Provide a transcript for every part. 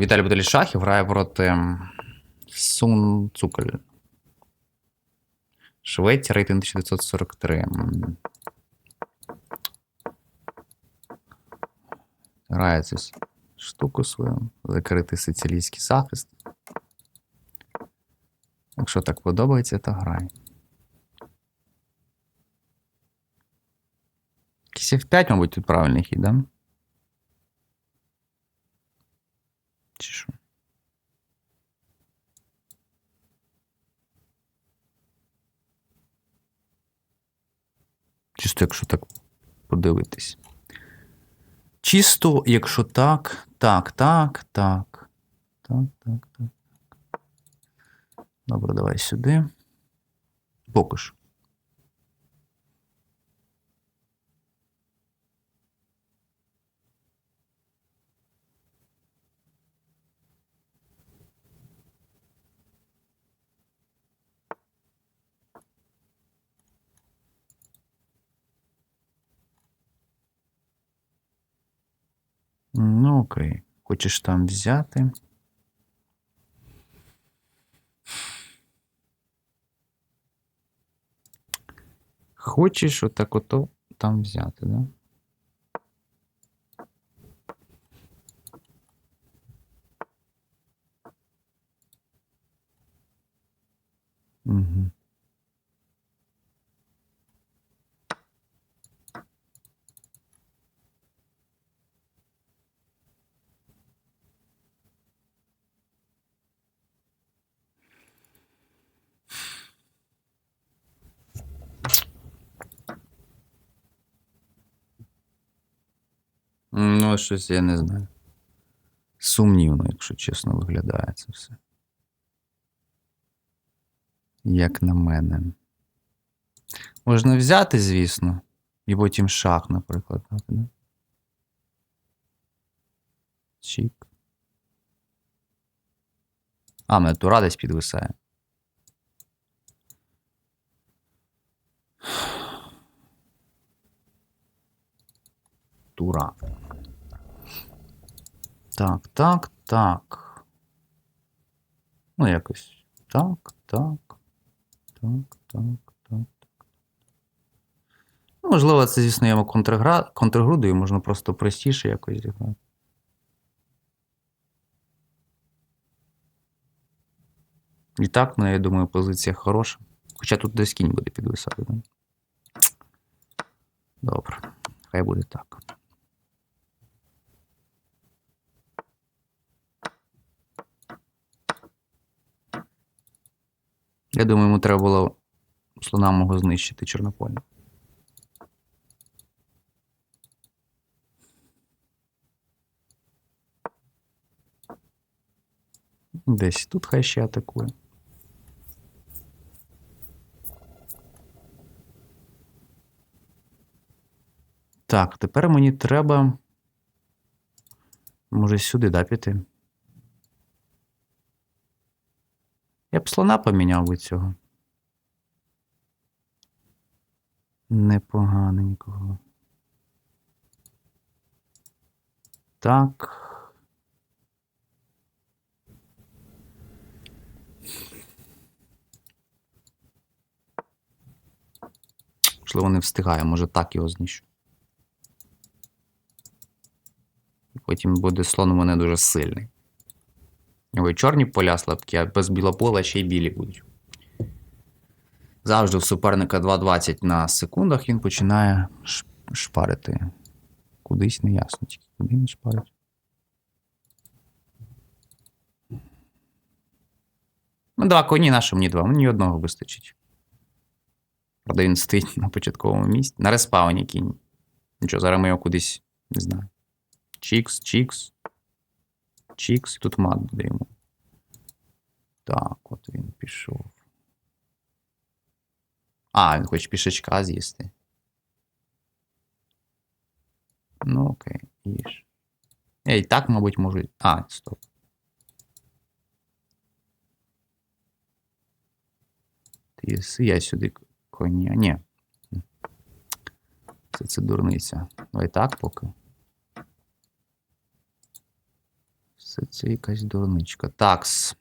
Віталій Баталій Шахів грає проти Сун Цукель. Швеція, рейтинг 1943. М. Грає цю штуку свою. Закритий сицилійський захист. Якщо так подобається, то грай. Якийсь F5, мабуть, тут правильний хід, да? Чи що? Чисто, якщо так подивитись. Чисто, якщо так, так, так, так. Так, так, так. Добре, давай сюди. Поки що. Ну, окей. Хочеш там взяти. Хочеш отак ото там взяти, да? Ну, щось я не знаю. Сумнівно, якщо чесно, виглядає це все. Як на мене. Можна взяти, звісно, і потім шах, наприклад. Чік. А, мене тура десь підвисає. Тура. Так, так, так. Ну, якось. Так, так. Так, так, так. Ну, можливо, це, звісно, я контргра... контргрудою, можна просто простіше якось зіграти. І так, ну, я думаю, позиція хороша. Хоча тут десь кінь буде підвисати? Добре, хай буде так. Я думаю, йому треба було слона мого знищити чорнополя. Десь тут хай ще атакує. Так, тепер мені треба. Може сюди, да, піти? Б слона поміняв би цього. Непоганенького. Так. Можливо, не встигає, може так його знищу. Потім буде слон у мене дуже сильний. Ой, чорні поля слабкі, а без білопола ще й білі будуть. Завжди в суперника 2.20 на секундах він починає шпарити. Кудись не ясно, тільки куди він шпарить. Ну, два коні наші мені два, мені одного вистачить. Правда, він стоїть на початковому місці. На респауні кінь. Нічого, зараз ми його кудись, не знаю. Чікс, чікс. Чікс, і тут мат буде йому. Так, от він пішов. А, він хоче пішечка з'їсти. Ну, окей, їж. Я і так, мабуть, можу. А, стоп. Ти я сюди коня. Ні. Це, це дурниця. Давай так поки. Це, це якась дурничка. Такс.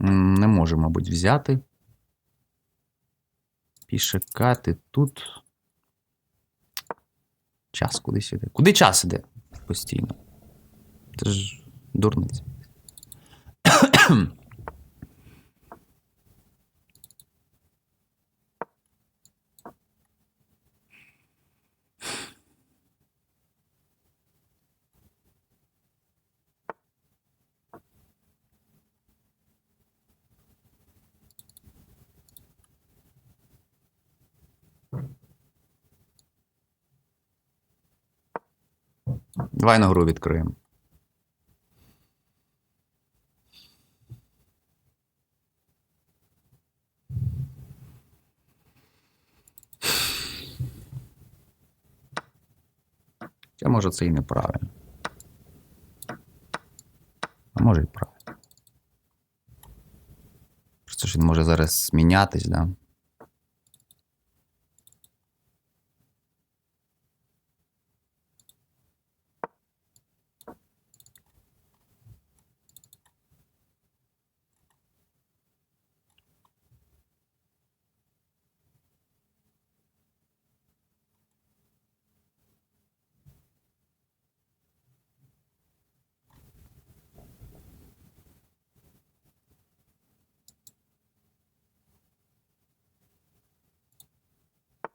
Не може, мабуть, взяти. Пішекати тут. Час кудись іде. Куди час іде? Постійно. Це ж дурниця. Давай на гру відкриємо. Хоча може це і неправильно. А може і правильно. Просто ж він може зараз змінятись, да?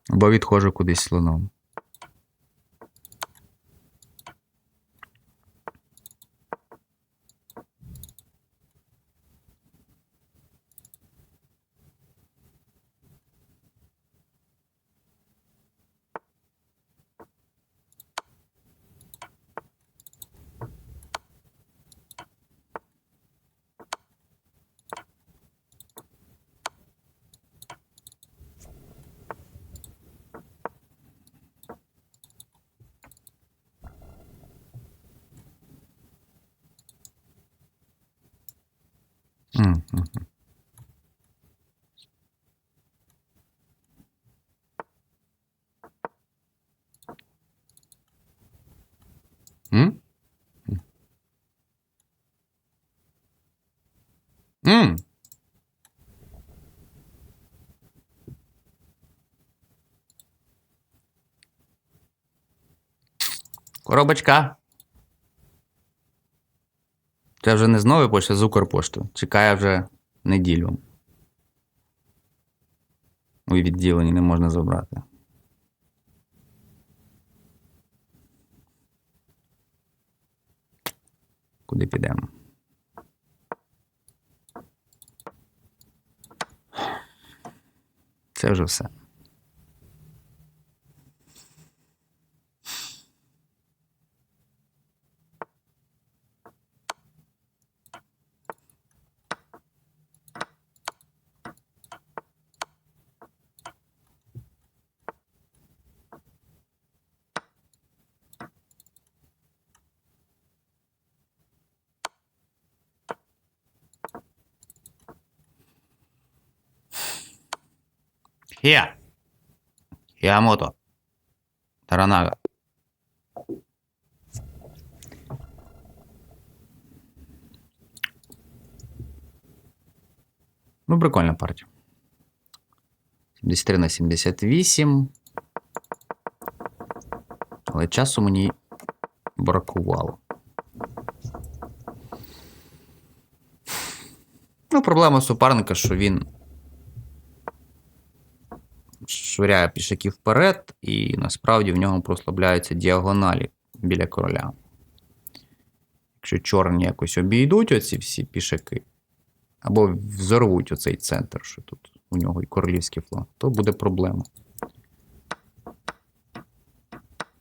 Або відходжу кудись слоном. Hum, hum, hum, hum. Hum? Hum. Coroa de cá. Це вже не з нової пошти, а з Укрпошту. Чекає вже неділю. У відділенні не можна забрати. Куди підемо? Це вже все. Хія. Хіамото. Таранага. Ну, прикольна партія. 73 на 78. Але часу мені бракувало. Ну, проблема суперника, що він швиряє пішаків вперед, і насправді в нього прослабляються діагоналі біля короля. Якщо чорні якось обійдуть оці всі пішаки, або взорвуть оцей центр, що тут у нього і королівський фланг, то буде проблема.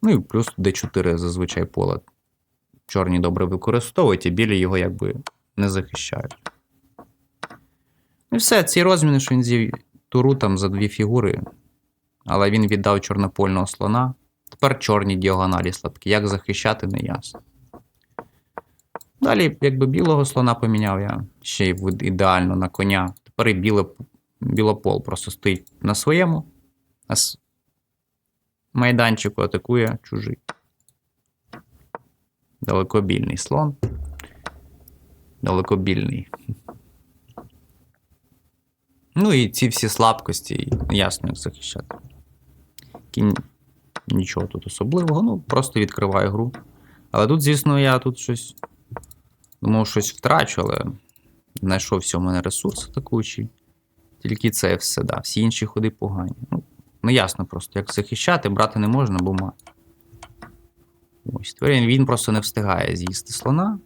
Ну і плюс d4 зазвичай поле. Чорні добре використовують, а білі його якби не захищають. Ну і все, ці розміни, що він з'їв туру там за дві фігури, але він віддав чорнопольного слона. Тепер чорні діагоналі слабкі. Як захищати, не ясно. Далі, якби білого слона поміняв я ще й ідеально на коня. Тепер і біле, білопол просто стоїть на своєму. А с- майданчику атакує чужий. Далекобільний слон. Далекобільний. Ну і ці всі слабкості, ясно, як захищати. Кінь нічого тут особливого, ну просто відкриваю гру. Але тут, звісно, я тут щось. Думав, щось втрачу, але знайшов всього в мене ресурс атакуючий. Тільки це все, да. Всі інші ходи погані. Ну, ну ясно просто, як захищати, брати не можна, бо ма. Ось, тепер він просто не встигає з'їсти слона.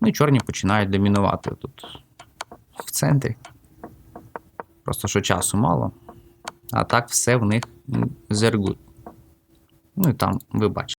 Ну і чорні починають домінувати тут в центрі. Просто що часу мало. А так все в них зергут. Ну і там, ви бачите.